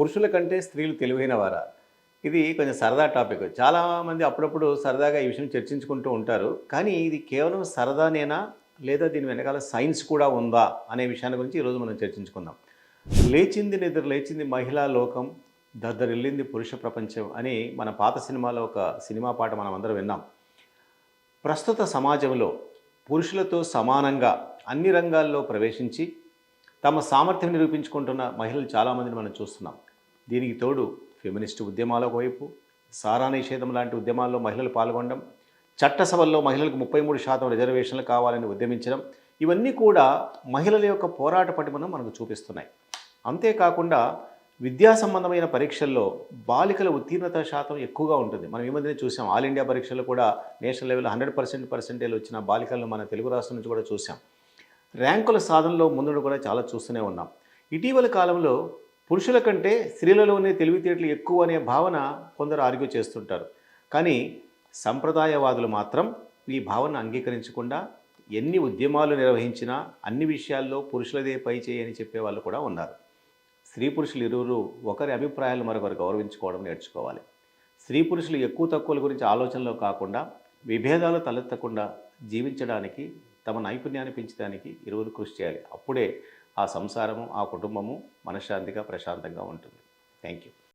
పురుషుల కంటే స్త్రీలు తెలివైన వారా? ఇది కొంచెం సరదా టాపిక్. చాలామంది అప్పుడప్పుడు సరదాగా ఈ విషయం చర్చించుకుంటూ ఉంటారు. కానీ ఇది కేవలం సరదానేనా? లేదా దీని వెనకాల సైన్స్ కూడా ఉందా? అనే విషయాన్ని గురించి ఈరోజు మనం చర్చించుకుందాం. లేచింది నిద్ర లేచింది మహిళా లోకం దద్దరిల్లింది పురుష ప్రపంచం అని మన పాత సినిమాలో ఒక సినిమా పాట మనం అందరం విన్నాం. ప్రస్తుత సమాజంలో పురుషులతో సమానంగా అన్ని రంగాల్లో ప్రవేశించి తమ సామర్థ్యం నిరూపించుకుంటున్న మహిళలు చాలామందిని మనం చూస్తున్నాం. దీనికి తోడు ఫెమినిస్ట్ ఉద్యమాల వైపు సారా నిషేధం లాంటి ఉద్యమాల్లో మహిళలు పాల్గొనడం చట్టసభల్లో మహిళలకు ముప్పై మూడు శాతం రిజర్వేషన్లు కావాలని ఉద్యమించడం ఇవన్నీ కూడా మహిళల యొక్క పోరాట పటిమను మనకు చూపిస్తున్నాయి. అంతేకాకుండా విద్యా సంబంధమైన పరీక్షల్లో బాలికల ఉత్తీర్ణత శాతం ఎక్కువగా ఉంటుంది. మనం ఈ మధ్యనే చూసాం ఆల్ ఇండియా పరీక్షలు కూడా national level hundred percent percentage వచ్చిన బాలికలను మన తెలుగు రాష్ట్రం నుంచి కూడా చూసాం. ర్యాంకుల సాధనలో ముందు కూడా చాలా చూస్తూనే ఉన్నాం. ఇటీవల కాలంలో పురుషుల కంటే స్త్రీలలోనే తెలివితేటలు ఎక్కువ అనే భావన కొందరు ఆర్గ్యూ చేస్తుంటారు. కానీ సంప్రదాయవాదులు మాత్రం ఈ భావన అంగీకరించకుండా ఎన్ని ఉద్యమాలు నిర్వహించినా అన్ని విషయాల్లో పురుషులదే పై చేయని చెప్పేవాళ్ళు చెప్పే వాళ్ళు కూడా ఉన్నారు. స్త్రీ పురుషులు ఇరువురు ఒకరి అభిప్రాయాలు మరొకరు గౌరవించుకోవడం నేర్చుకోవాలి. స్త్రీ పురుషులు ఎక్కువ తక్కువల గురించి ఆలోచనలో కాకుండా విభేదాలు తలెత్తకుండా జీవించడానికి తమ నైపుణ్యాన్ని పెంచడానికి ఇరువురు కృషి చేయాలి. అప్పుడే ఆ సంసారము ఆ కుటుంబము మనశ్శాంతిగా ప్రశాంతంగా ఉంటుంది. Thank you